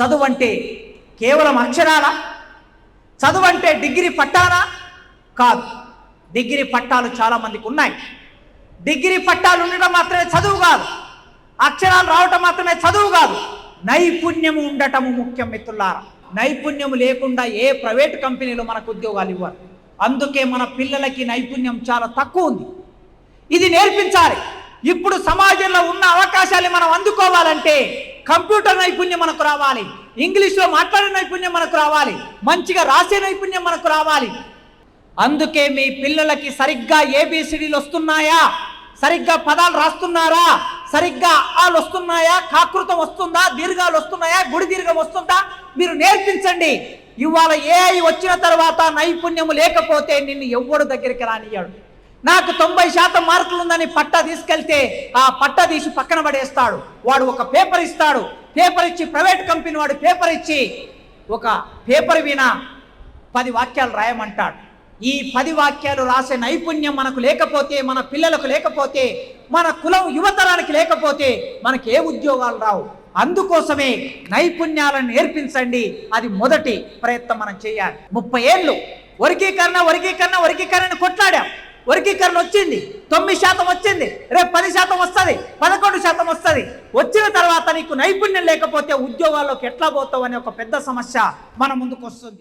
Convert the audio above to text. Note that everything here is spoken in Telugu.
చదువు అంటే కేవలం అక్షరాలా? చదువు అంటే డిగ్రీ పట్టాలా? కాదు. డిగ్రీ పట్టాలు చాలా మందికి ఉన్నాయి. డిగ్రీ పట్టాలు ఉండటం మాత్రమే చదువు కాదు. అక్షరాలు రావటం మాత్రమే చదువు కాదు. నైపుణ్యము ఉండటము ముఖ్యం మిత్రులారా. నైపుణ్యము లేకుండా ఏ ప్రైవేట్ కంపెనీలో మనకు ఉద్యోగాలు ఇవ్వరు. అందుకే మన పిల్లలకి నైపుణ్యం చాలా తక్కువ ఉంది. ఇది నేర్పించాలి. ఇప్పుడు సమాజంలో ఉన్న అవకాశాలు మనం అందుకోవాలంటే కంప్యూటర్ నైపుణ్యం మనకు రావాలి. ఇంగ్లీష్లో మాట్లాడే నైపుణ్యం మనకు రావాలి. మంచిగా రాసే నైపుణ్యం మనకు రావాలి. అందుకే మీ పిల్లలకి సరిగ్గా ఏబిసిడీలు వస్తున్నాయా? సరిగ్గా పదాలు రాస్తున్నారా? సరిగ్గా ఆలు వస్తున్నాయా? కాకృతం వస్తుందా? దీర్ఘాలు వస్తున్నాయా? గుడి దీర్ఘం వస్తుందా? మీరు నేర్పించండి. ఇవాళ ఏఐ వచ్చిన తర్వాత నైపుణ్యము లేకపోతే నిన్ను ఎవ్వడు దగ్గరికి రానియ్యాడు. నాకు తొంభై శాతం మార్కులు ఉందని పట్టా తీసుకెళ్తే ఆ పట్టా తీసి పక్కన పడేస్తాడు. వాడు ఒక పేపర్ ఇస్తాడు. పేపర్ ఇచ్చి ప్రైవేట్ కంపెనీ వాడు పేపర్ ఇచ్చి ఒక పేపర్ విన పది వాక్యాలు రాయమంటాడు. ఈ పది వాక్యాలు రాసే నైపుణ్యం మనకు లేకపోతే మన పిల్లలకు లేకపోతే మన కులం యువతరానికి లేకపోతే మనకి ఏ ఉద్యోగాలు రావు. అందుకోసమే నైపుణ్యాలను నేర్పించండి. అది మొదటి ప్రయత్నం మనం చేయాలి. ముప్పై ఏళ్ళు వర్గీకరణ వర్గీకరణ వర్గీకరణ కొట్లాడాం. వర్గీకరణ వచ్చింది. తొమ్మిది శాతం వచ్చింది. రేపు పది శాతం వస్తుంది. పదకొండు శాతం వస్తుంది. వచ్చిన తర్వాత నీకు నైపుణ్యం లేకపోతే ఉద్యోగాల్లోకి ఎట్లా పోతావు అనే ఒక పెద్ద సమస్య మన ముందుకు వస్తుంది.